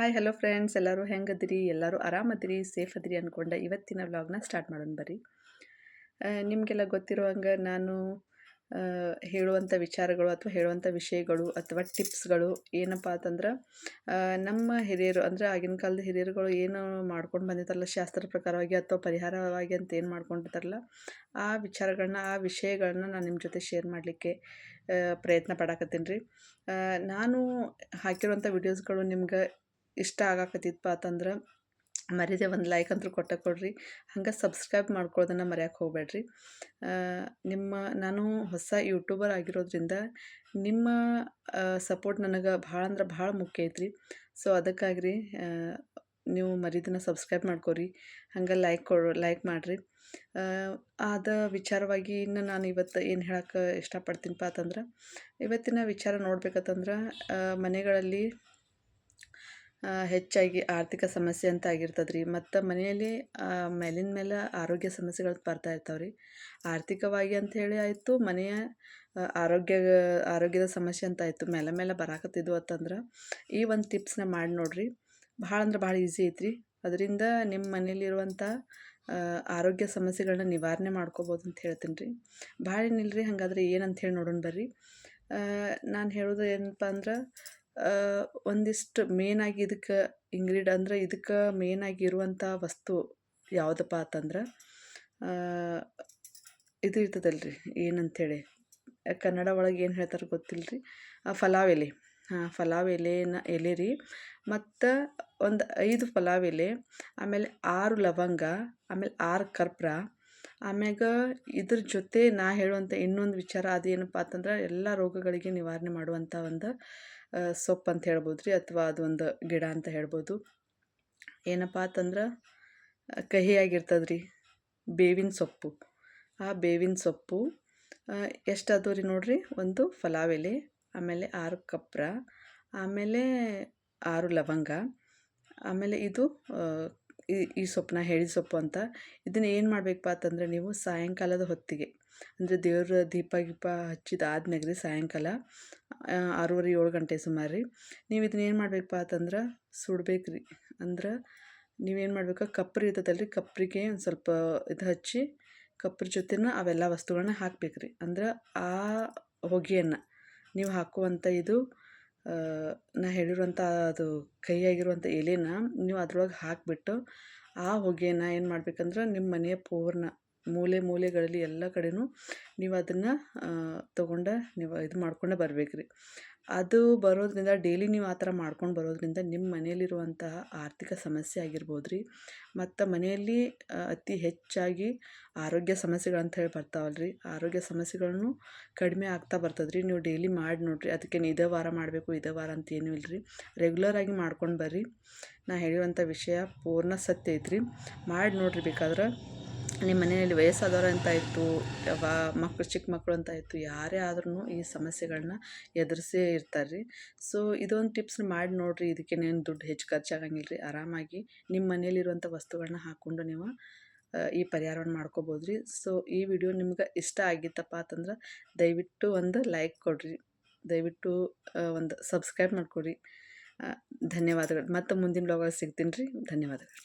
Hi hello friends ಎಲ್ಲರೂ ಹೆಂಗದಿರಿ? ಎಲ್ಲರೂ ಆರಾಮದ್ರಿ? Safe ಅದಿರಿ ಅಂದ್ಕೊಂಡೆ ಇವತ್ತಿನ ವ್ಲಾಗ್ನ ಸ್ಟಾರ್ಟ್ ಮಾಡೋಣ ಬರ್ರಿ. ನಿಮಗೆಲ್ಲ ಗೊತ್ತಿರೋ ಹಂಗೆ ನಾನು ಹೇಳುವಂಥ ವಿಚಾರಗಳು ಅಥವಾ ಹೇಳುವಂಥ ವಿಷಯಗಳು ಅಥವಾ ಟಿಪ್ಸ್ಗಳು ಏನಪ್ಪ ಅಂತಂದ್ರೆ ನಮ್ಮ ಹಿರಿಯರು ಅಂದರೆ ಆಗಿನ ಕಾಲದ ಹಿರಿಯರುಗಳು ಏನು ಮಾಡ್ಕೊಂಡು ಬಂದಿರ್ತಾರಲ್ಲ, ಶಾಸ್ತ್ರ ಪ್ರಕಾರವಾಗಿ ಅಥವಾ ಪರಿಹಾರವಾಗಿ ಅಂತ ಏನು ಮಾಡ್ಕೊಂಡಿರ್ತಾರಲ್ಲ, ಆ ವಿಚಾರಗಳನ್ನ ಆ ವಿಷಯಗಳನ್ನ ನಾನು ನಿಮ್ಮ ಜೊತೆ ಶೇರ್ ಮಾಡಲಿಕ್ಕೆ ಪ್ರಯತ್ನ ಪಡಾಕತ್ತೀನಿ ರೀ. ನಾನು ಹಾಕಿರುವಂಥ ವಿಡಿಯೋಸ್ಗಳು ನಿಮ್ಗೆ ಇಷ್ಟ ಆಗಾಕತ್ತಿತ್ತಪ್ಪ ಅಂತಂದ್ರೆ ಮರೀದೆ ಒಂದು ಲೈಕ್ ಅಂತೂ ಕೊಟ್ಟ ಕೊಡ್ರಿ. ಹಂಗೆ ಸಬ್ಸ್ಕ್ರೈಬ್ ಮಾಡ್ಕೊಳ್ಳೋದನ್ನು ಮರೆಯೋಕೆ ಹೋಗಬೇಡ್ರಿ. ನಿಮ್ಮ, ನಾನು ಹೊಸ ಯೂಟ್ಯೂಬರ್ ಆಗಿರೋದ್ರಿಂದ ನಿಮ್ಮ ಸಪೋರ್ಟ್ ನನಗೆ ಭಾಳ ಅಂದ್ರೆ ಭಾಳ ಮುಖ್ಯ ಐತ್ರಿ. ಸೊ ಅದಕ್ಕಾಗಿ ರೀ ನೀವು ಮರಿದನ್ನ ಸಬ್ಸ್ಕ್ರೈಬ್ ಮಾಡ್ಕೊರಿ. ಹಂಗೆ ಲೈಕ್ ಕೊಡು ಲೈಕ್ ಮಾಡಿರಿ. ಆದ ವಿಚಾರವಾಗಿ ಇನ್ನು ನಾನು ಇವತ್ತು ಏನು ಹೇಳಕ್ಕೆ ಇಷ್ಟಪಡ್ತೀನಪ್ಪ ಅಂತಂದ್ರೆ, ಇವತ್ತಿನ ವಿಚಾರ ನೋಡ್ಬೇಕಂತಂದ್ರೆ ಮನೆಗಳಲ್ಲಿ ಹೆಚ್ಚಾಗಿ ಆರ್ಥಿಕ ಸಮಸ್ಯೆ ಅಂತ ಆಗಿರ್ತದೆ ರೀ ಮತ್ತು ಮನೆಯಲ್ಲಿ ಮೇಲಿನ ಮೇಲೆ ಆರೋಗ್ಯ ಸಮಸ್ಯೆಗಳು ಬರ್ತಾ ಇರ್ತಾವೆ ರೀ ಆರ್ಥಿಕವಾಗಿ ಅಂತ ಹೇಳಿ ಆಯಿತು, ಮನೆಯ ಆರೋಗ್ಯ, ಆರೋಗ್ಯದ ಸಮಸ್ಯೆ ಅಂತ ಆಯಿತು. ಮೇಲೆ ಮೇಲೆ ಬರಾಕತ್ತಿದ್ವು ಅಂತಂದ್ರೆ, ಈ ಒಂದು ಟಿಪ್ಸ್ನ ಮಾಡಿ ನೋಡಿರಿ. ಭಾಳ ಅಂದ್ರೆ ಭಾಳ ಈಸಿ ಐತ್ರಿ. ಅದರಿಂದ ನಿಮ್ಮ ಮನೆಯಲ್ಲಿರುವಂಥ ಆರೋಗ್ಯ ಸಮಸ್ಯೆಗಳನ್ನ ನಿವಾರಣೆ ಮಾಡ್ಕೋಬೋದು ಅಂತ ಹೇಳ್ತೀನಿ ರೀ ಭಾಳ ಏನಿಲ್ಲ ರೀ ಹಾಗಾದ್ರೆ ಏನಂತ ಹೇಳಿ ನೋಡೋಣ ಬರ್ರಿ. ನಾನು ಹೇಳೋದು ಏನಪ್ಪ ಅಂದ್ರೆ ಒಂದಿಷ್ಟು ಮೇನಾಗಿ ಇದಕ್ಕೆ ಇಂಗ್ರೀಡ್ ಅಂದ್ರೆ ಇದಕ್ಕೆ ಮೇನಾಗಿ ಇರುವಂಥ ವಸ್ತು ಯಾವುದಪ್ಪ ಅಂತಂದ್ರೆ ಇದು ಇರ್ತದಲ್ರಿ ಏನಂಥೇಳಿ ಕನ್ನಡ ಒಳಗೆ ಏನು ಹೇಳ್ತಾರೆ ಗೊತ್ತಿಲ್ಲ ರೀ ಫಲಾವ್ ಎಲೆ. ಹಾಂ ಫಲಾವ್ ಎಲೆನ, ಎಲೆ ರೀ. ಮತ್ತು ಒಂದು ಐದು ಫಲಾವ್ ಎಲೆ, ಆಮೇಲೆ ಆರು ಲವಂಗ, ಆಮೇಲೆ ಆರು ಕರ್ಪೂರ, ಆಮ್ಯಾಗ ಇದ್ರ ಜೊತೆ ನಾ ಹೇಳುವಂಥ ಇನ್ನೊಂದು ವಿಚಾರ ಅದೇನಪ್ಪ ಅಂತಂದ್ರೆ ಎಲ್ಲ ರೋಗಗಳಿಗೆ ನಿವಾರಣೆ ಮಾಡುವಂಥ ಒಂದು ಸೊಪ್ಪು ಅಂತ ಹೇಳ್ಬೋದು ರೀ ಅಥವಾ ಅದೊಂದು ಗಿಡ ಅಂತ ಹೇಳ್ಬೋದು. ಏನಪ್ಪ ಅಂತಂದ್ರೆ ಕಹಿಯಾಗಿರ್ತದೆ ರೀ ಬೇವಿನ ಸೊಪ್ಪು. ಆ ಬೇವಿನ ಸೊಪ್ಪು ಎಷ್ಟು ರೀ ನೋಡಿರಿ? ಒಂದು ಫಲಾವ್ ಎಲೆ ಆಮೇಲೆ ಆರು ಕಪ್ರ, ಆಮೇಲೆ ಆರು ಲವಂಗ, ಆಮೇಲೆ ಇದು ಈ ಈ ಸೊಪ್ಪನ್ನ ಹೇಳಿ ಸೊಪ್ಪು ಅಂತ. ಇದನ್ನು ಏನು ಮಾಡಬೇಕಪ್ಪ ಅಂತಂದ್ರೆ ನೀವು ಸಾಯಂಕಾಲದ ಹೊತ್ತಿಗೆ, ಅಂದರೆ ದೇವ್ರ ದೀಪ ಗೀಪ ಹಚ್ಚಿದ ಆದ್ಮ್ಯಾಗ ರೀ ಸಾಯಂಕಾಲ ಆರೂವರೆ, ಏಳು ಗಂಟೆ ಸುಮಾರು ರೀ. ನೀವು ಇದನ್ನ ಏನು ಮಾಡಬೇಕಪ್ಪ ಅಂತಂದ್ರೆ ಸುಡ್ಬೇಕು ರೀ. ಅಂದ್ರೆ ನೀವೇನು ಮಾಡ್ಬೇಕು, ಕಪ್ರಿ ಇರ್ತದಲ್ಲ ರೀ ಕಪ್ರಿಗೆ ಒಂದು ಸ್ವಲ್ಪ ಇದು ಹಚ್ಚಿ, ಕಪ್ರ ಜೊತೆನ ಅವೆಲ್ಲ ವಸ್ತುಗಳನ್ನ ಹಾಕ್ಬೇಕು ರೀ. ಅಂದ್ರೆ ಆ ಹೊಗೆಯನ್ನು ನೀವು ಹಾಕುವಂಥ ಇದು ನಾ ಹೇಳಿರುವಂಥ ಅದು ಕೈಯಾಗಿರುವಂಥ ಎಲೆನ ನೀವು ಅದ್ರೊಳಗೆ ಹಾಕಿಬಿಟ್ಟು ಆ ಹೊಗೆನ ಏನು ಮಾಡಬೇಕಂದ್ರೆ ನಿಮ್ಮ ಮನೆಯ ಪೂರ್ಣ ಮೂಲೆ ಮೂಲೆಗಳಲ್ಲಿ ಎಲ್ಲ ಕಡೆಯೂ ನೀವು ಅದನ್ನು ತೊಗೊಂಡು ನೀವು ಇದು ಮಾಡ್ಕೊಂಡೇ ಬರ್ಬೇಕು ಅದು ಬರೋದರಿಂದ ಡೇಲಿ ನೀವು ಆ ಥರ ಮಾಡ್ಕೊಂಡು ಬರೋದರಿಂದ ನಿಮ್ಮ ಮನೆಯಲ್ಲಿರುವಂತಹ ಆರ್ಥಿಕ ಸಮಸ್ಯೆ ಆಗಿರ್ಬೋದು ರೀ ಮತ್ತು ಮನೆಯಲ್ಲಿ ಅತಿ ಹೆಚ್ಚಾಗಿ ಆರೋಗ್ಯ ಸಮಸ್ಯೆಗಳಂತ ಹೇಳಿ ಬರ್ತಾವಲ್ಲ ರೀ ಆರೋಗ್ಯ ಸಮಸ್ಯೆಗಳನ್ನು ಕಡಿಮೆ ಆಗ್ತಾ ಬರ್ತದೆ ರೀ ನೀವು ಡೇಲಿ ಮಾಡಿ ನೋಡಿರಿ. ಅದಕ್ಕೆ ಇದೇ ವಾರ ಮಾಡಬೇಕು, ಇದೇ ವಾರ ಅಂತ ಏನೂ ಇಲ್ಲ ರೀ ರೆಗ್ಯುಲರಾಗಿ ಮಾಡ್ಕೊಂಡು ಬರ್ರಿ. ನಾ ಹೇಳಿರುವಂಥ ವಿಷಯ ಪೂರ್ಣ ಸತ್ಯ ಐತ್ರಿ. ಮಾಡಿ ನೋಡಿರಿ ಬೇಕಾದ್ರೆ. ನಿಮ್ಮ ಮನೆಯಲ್ಲಿ ವಯಸ್ಸಾದವರು ಅಂತ ಇತ್ತು ವಾ ಮಕ್ಕಳು ಚಿಕ್ಕ ಮಕ್ಕಳು ಅಂತ ಇತ್ತು, ಯಾರೇ ಆದ್ರೂ ಈ ಸಮಸ್ಯೆಗಳನ್ನ ಎದುರಿಸೇ ಇರ್ತಾರೆ ರೀ ಸೊ ಇದೊಂದು ಟಿಪ್ಸ್ನ ಮಾಡಿ ನೋಡಿರಿ ಇದಕ್ಕೇನೇನು ದುಡ್ಡು ಹೆಚ್ಚು ಖರ್ಚಾಗಂಗಿಲ್ಲ ರೀ ಆರಾಮಾಗಿ ನಿಮ್ಮ ಮನೆಯಲ್ಲಿರುವಂಥ ವಸ್ತುಗಳನ್ನ ಹಾಕ್ಕೊಂಡು ನೀವು ಈ ಪರಿಹಾರವನ್ನು ಮಾಡ್ಕೋಬೋದು ರೀ ಸೊ ಈ ವಿಡಿಯೋ ನಿಮ್ಗೆ ಇಷ್ಟ ಆಗಿತ್ತಪ್ಪ ಅಂತಂದ್ರೆ, ದಯವಿಟ್ಟು ಒಂದು ಲೈಕ್ ಕೊಡಿರಿ. ದಯವಿಟ್ಟು ಒಂದು ಸಬ್ಸ್ಕ್ರೈಬ್ ಮಾಡಿಕೊಡ್ರಿ. ಧನ್ಯವಾದಗಳು. ಮತ್ತು ಮುಂದಿನ ಬ್ಲಾಗಲ್ಲಿ ಸಿಗ್ತೀನಿ ರೀ. ಧನ್ಯವಾದಗಳು.